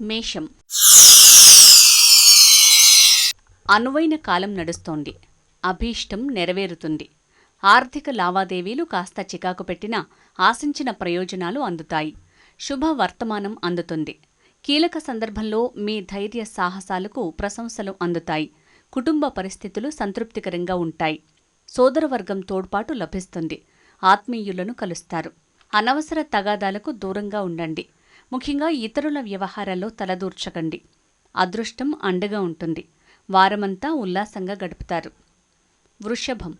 మేషం. అనువైన కాలం నడుస్తోంది. అభీష్టం నెరవేరుతుంది. ఆర్థిక లావాదేవీలు కాస్త చికాకు పెట్టినా ఆశించిన ప్రయోజనాలు అందుతాయి. శుభ వర్తమానం అందుతుంది. కీలక సందర్భంలో మీ ధైర్య సాహసాలకు ప్రశంసలు అందుతాయి. కుటుంబ పరిస్థితులు సంతృప్తికరంగా ఉంటాయి. సోదరవర్గం తోడ్పాటు లభిస్తుంది. ఆత్మీయులను కలుస్తారు. అనవసర తగాదాలకు దూరంగా ఉండండి. ముఖ్యంగా ఇతరుల వ్యవహారాల్లో తలదూర్చకండి. అదృష్టం అండగా ఉంటుంది. వారమంతా ఉల్లాసంగా గడుపుతారు. వృషభం.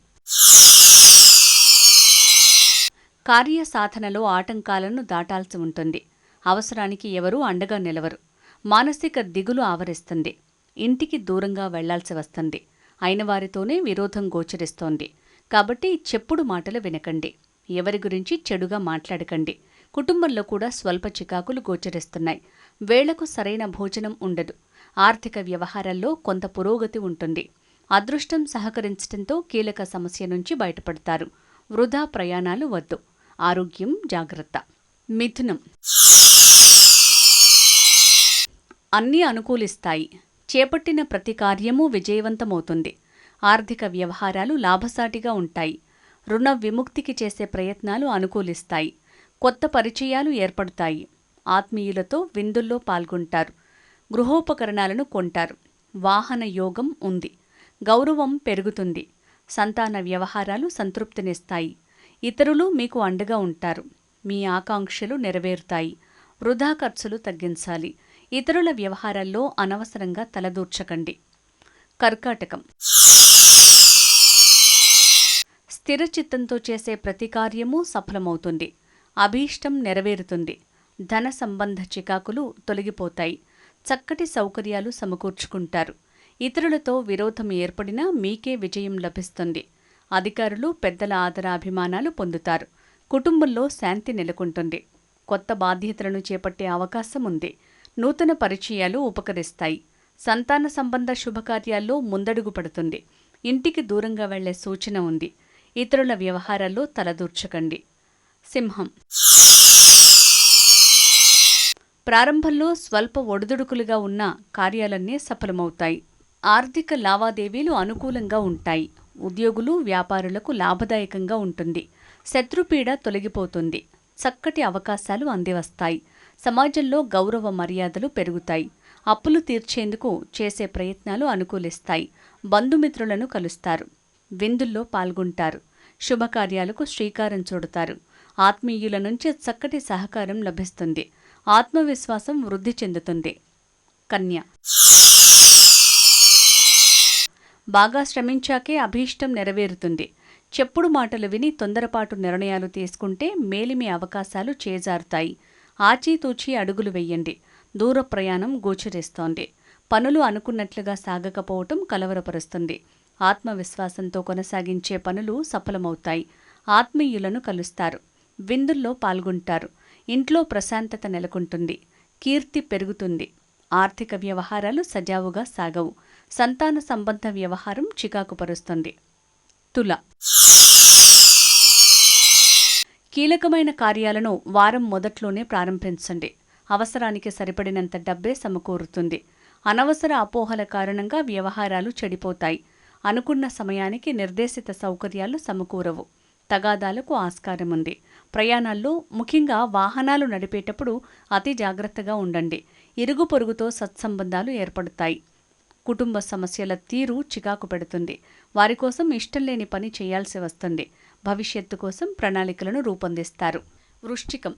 కార్యసాధనలో ఆటంకాలను దాటాల్సి ఉంటుంది. అవసరానికి ఎవరూ అండగా నిలవరు. మానసిక దిగులు ఆవరిస్తుంది. ఇంటికి దూరంగా వెళ్ళాల్సి వస్తుంది. అయిన వారితోనే విరోధం గోచరిస్తోంది. కాబట్టి చెప్పుడు మాటలు వినకండి. ఎవరి గురించి చెడుగా మాట్లాడకండి. కుటుంబంలో కూడా స్వల్ప చికాకులు గోచరిస్తున్నాయి. వేళకు సరైన భోజనం ఉండదు. ఆర్థిక వ్యవహారాల్లో కొంత పురోగతి ఉంటుంది. అదృష్టం సహకరించడంతో కీలక సమస్య నుంచి బయటపడతారు. వృధా ప్రయాణాలు వద్దు. ఆరోగ్యం జాగ్రత్త. మిథునం. అన్నీ అనుకూలిస్తాయి. చేపట్టిన ప్రతి కార్యము విజయవంతమవుతుంది. ఆర్థిక వ్యవహారాలు లాభసాటిగా ఉంటాయి. రుణ విముక్తికి చేసే ప్రయత్నాలు అనుకూలిస్తాయి. కొత్త పరిచయాలు ఏర్పడతాయి. ఆత్మీయులతో విందుల్లో పాల్గొంటారు. గృహోపకరణాలను కొంటారు. వాహన యోగం ఉంది. గౌరవం పెరుగుతుంది. సంతాన వ్యవహారాలు సంతృప్తినిస్తాయి. ఇతరులు మీకు అండగా ఉంటారు. మీ ఆకాంక్షలు నెరవేరుతాయి. వృధా ఖర్చులు తగ్గించాలి. ఇతరుల వ్యవహారాల్లో అనవసరంగా తలదూర్చకండి. కర్కాటకం. స్థిరచిత్తంతో చేసే ప్రతి కార్యము సఫలమవుతుంది. అభీష్టం నెరవేరుతుంది. ధన సంబంధ చికాకులు తొలగిపోతాయి. చక్కటి సౌకర్యాలు సమకూర్చుకుంటారు. ఇతరులతో విరోధం ఏర్పడినా మీకే విజయం లభిస్తుంది. అధికారులు పెద్దల ఆదరాభిమానాలు పొందుతారు. కుటుంబంలో శాంతి నెలకొంటుంది. కొత్త బాధ్యతలను చేపట్టే అవకాశం ఉంది. నూతన పరిచయాలు ఉపకరిస్తాయి. సంతాన సంబంధ శుభకార్యాల్లో ముందడుగు పడుతుంది. ఇంటికి దూరంగా వెళ్ళే సూచన ఉంది. ఇతరుల వ్యవహారాల్లో తలదూర్చకండి. సింహం. ప్రారంభంలో స్వల్ప ఒడిదుడుకులుగా ఉన్న కార్యాలన్నీ సఫలమవుతాయి. ఆర్థిక లావాదేవీలు అనుకూలంగా ఉంటాయి. ఉద్యోగులు వ్యాపారులకు లాభదాయకంగా ఉంటుంది. శత్రుపీడ తొలగిపోతుంది. చక్కటి అవకాశాలు అందివస్తాయి. సమాజంలో గౌరవ మర్యాదలు పెరుగుతాయి. అప్పులు తీర్చేందుకు చేసే ప్రయత్నాలు అనుకూలిస్తాయి. బంధుమిత్రులను కలుస్తారు. విందుల్లో పాల్గొంటారు. శుభకార్యాలకు శ్రీకారం చుడతారు. ఆత్మీయుల నుంచి చక్కటి సహకారం లభిస్తుంది. ఆత్మవిశ్వాసం వృద్ధి చెందుతుంది. కన్య. బాగా శ్రమించాకే అభీష్టం నెరవేరుతుంది. చెప్పుడు మాటలు విని తొందరపాటు నిర్ణయాలు తీసుకుంటే మేలిమి అవకాశాలు చేజారుతాయి. ఆచితూచి అడుగులు వెయ్యండి దూర ప్రయాణం గోచరిస్తోంది. పనులు అనుకున్నట్లుగా సాగకపోవటం కలవరపరుస్తుంది. ఆత్మవిశ్వాసంతో కొనసాగించే పనులు సఫలమవుతాయి. ఆత్మీయులను కలుస్తారు. విందుల్లో పాల్గొంటారు. ఇంట్లో ప్రశాంతత నెలకొంటుంది. కీర్తి పెరుగుతుంది. ఆర్థిక వ్యవహారాలు సజావుగా సాగవు. సంతాన సంబంధ వ్యవహారం చికాకుపరుస్తుంది తుల కీలకమైన కార్యాలను వారం మొదట్లోనే ప్రారంభించండి. అవసరానికి సరిపడినంత డబ్బే సమకూరుతుంది. అనవసర అపోహల కారణంగా వ్యవహారాలు చెడిపోతాయి. అనుకున్న సమయానికి నిర్దేశిత సౌకర్యాలు సమకూరవు. తగాదాలకు ఆస్కారం ఉంది ప్రయాణాల్లో ముఖ్యంగా వాహనాలు నడిపేటప్పుడు అతి జాగ్రత్తగా ఉండండి. ఇరుగు పొరుగుతో సత్సంబంధాలు ఏర్పడతాయి. కుటుంబ సమస్యల తీరు చికాకు పెడుతుంది. వారి కోసం ఇష్టం లేని పని చేయాల్సి వస్తుంది. భవిష్యత్తు కోసం ప్రణాళికలను రూపొందిస్తారు. వృశ్చికం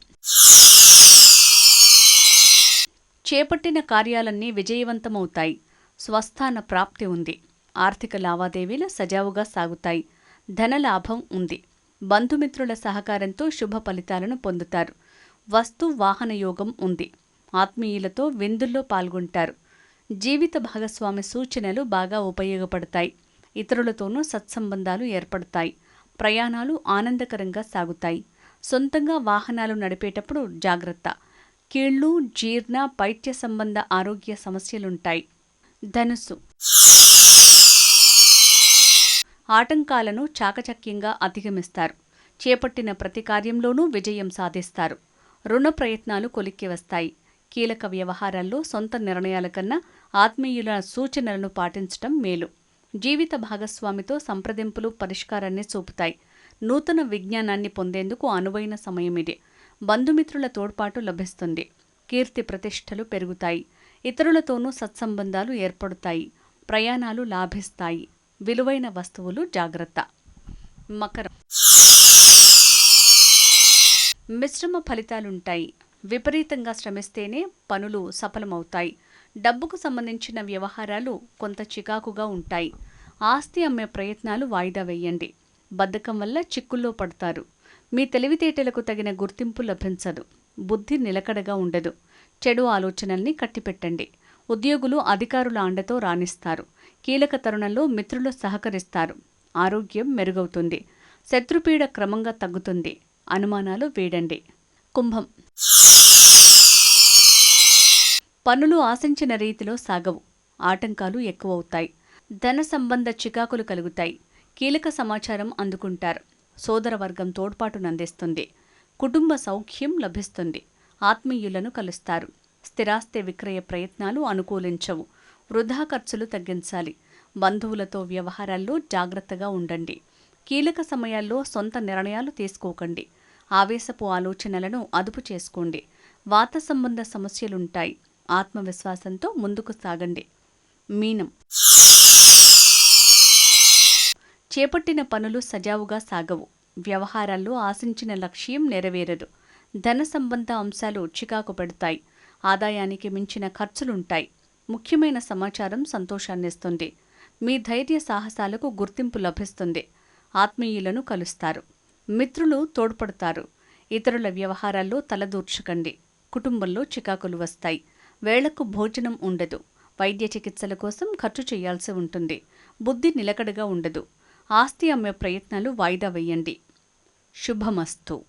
చేపట్టిన కార్యాలన్నీ విజయవంతమవుతాయి. స్వస్థాన ప్రాప్తి ఉంది. ఆర్థిక లావాదేవీలు సజావుగా సాగుతాయి. ధనలాభం ఉంది. బంధుమిత్రుల సహకారంతో శుభ ఫలితాలను పొందుతారు. వస్తు వాహన యోగం ఉంది. ఆత్మీయులతో విందుల్లో పాల్గొంటారు. జీవిత భాగస్వామి సూచనలు బాగా ఉపయోగపడతాయి. ఇతరులతోనూ సత్సంబంధాలు ఏర్పడతాయి. ప్రయాణాలు ఆనందకరంగా సాగుతాయి. సొంతంగా వాహనాలు నడిపేటప్పుడు జాగ్రత్త. కీళ్ళు జీర్ణ పైత్య సంబంధ ఆరోగ్య సమస్యలుంటాయి. ధనుసు ఆటంకాలను చాకచక్యంగా అధిగమిస్తారు. చేపట్టిన ప్రతి కార్యంలోనూ విజయం సాధిస్తారు. రుణ ప్రయత్నాలు కొలిక్కి వస్తాయి. కీలక వ్యవహారాల్లో సొంత నిర్ణయాల కన్నా ఆత్మీయుల సూచనలను పాటించటం మేలు. జీవిత భాగస్వామితో సంప్రదింపులు పరిష్కారాన్ని చూపుతాయి. నూతన విజ్ఞానాన్ని పొందేందుకు అనువైన సమయం ఇది. బంధుమిత్రుల తోడ్పాటు లభిస్తుంది. కీర్తి ప్రతిష్టలు పెరుగుతాయి. ఇతరులతోనూ సత్సంబంధాలు ఏర్పడతాయి. ప్రయాణాలు లాభిస్తాయి. విలువైన వస్తువులు జాగ్రత్త. మకరం. మిశ్రమ ఫలితాలుంటాయి. విపరీతంగా శ్రమిస్తేనే పనులు సఫలమవుతాయి. డబ్బుకు సంబంధించిన వ్యవహారాలు కొంత చికాకుగా ఉంటాయి. ఆస్తి అమ్మే ప్రయత్నాలు వాయిదా వేయండి. బద్ధకం వల్ల చిక్కుల్లో పడతారు. మీ తెలివితేటలకు తగిన గుర్తింపు లభించదు. బుద్ధి నిలకడగా ఉండదు. చెడు ఆలోచనల్ని కట్టిపెట్టండి. ఉద్యోగులు అధికారుల అండతో రాణిస్తారు. కీలక తరుణంలో మిత్రులు సహకరిస్తారు. ఆరోగ్యం మెరుగవుతుంది. శత్రుపీడ క్రమంగా తగ్గుతుంది. అనుమానాలు వీడండి. కుంభం. పనులు ఆశించిన రీతిలో సాగవు. ఆటంకాలు ఎక్కువవుతాయి. ధన సంబంధ చికాకులు కలుగుతాయి. కీలక సమాచారం అందుకుంటారు. సోదర వర్గం తోడ్పాటునందిస్తుంది కుటుంబ సౌఖ్యం లభిస్తుంది. ఆత్మీయులను కలుస్తారు. స్థిరాస్తి విక్రయ ప్రయత్నాలు అనుకూలించవు. వృధా ఖర్చులు తగ్గించాలి. బంధువులతో వ్యవహారాల్లో జాగ్రత్తగా ఉండండి. కీలక సమయాల్లో సొంత నిర్ణయాలు తీసుకోకండి. ఆవేశపు ఆలోచనలను అదుపు చేసుకోండి. వాత సంబంధ సమస్యలుంటాయి. ఆత్మవిశ్వాసంతో ముందుకు సాగండి. మీనం. చేపట్టిన పనులు సజావుగా సాగవు. వ్యవహారాల్లో ఆశించిన లక్ష్యం నెరవేరదు. ధన సంబంధ అంశాలు చికాకు పెడతాయి. ఆదాయానికి మించిన ఖర్చులుంటాయి. ముఖ్యమైన సమాచారం సంతోషాన్నిస్తుంది. మీ ధైర్య సాహసాలకు గుర్తింపు లభిస్తుంది. ఆత్మీయులను కలుస్తారు. మిత్రులు తోడ్పడతారు. ఇతరుల వ్యవహారాల్లో తలదూర్చకండి. కుటుంబంలో చికాకులు వస్తాయి. వేళకు భోజనం ఉండదు. వైద్య చికిత్సల కోసం ఖర్చు చేయాల్సి ఉంటుంది. బుద్ధి నిలకడగా ఉండదు. ఆస్తి అమ్మే ప్రయత్నాలు వాయిదా వేయండి. శుభమస్తు.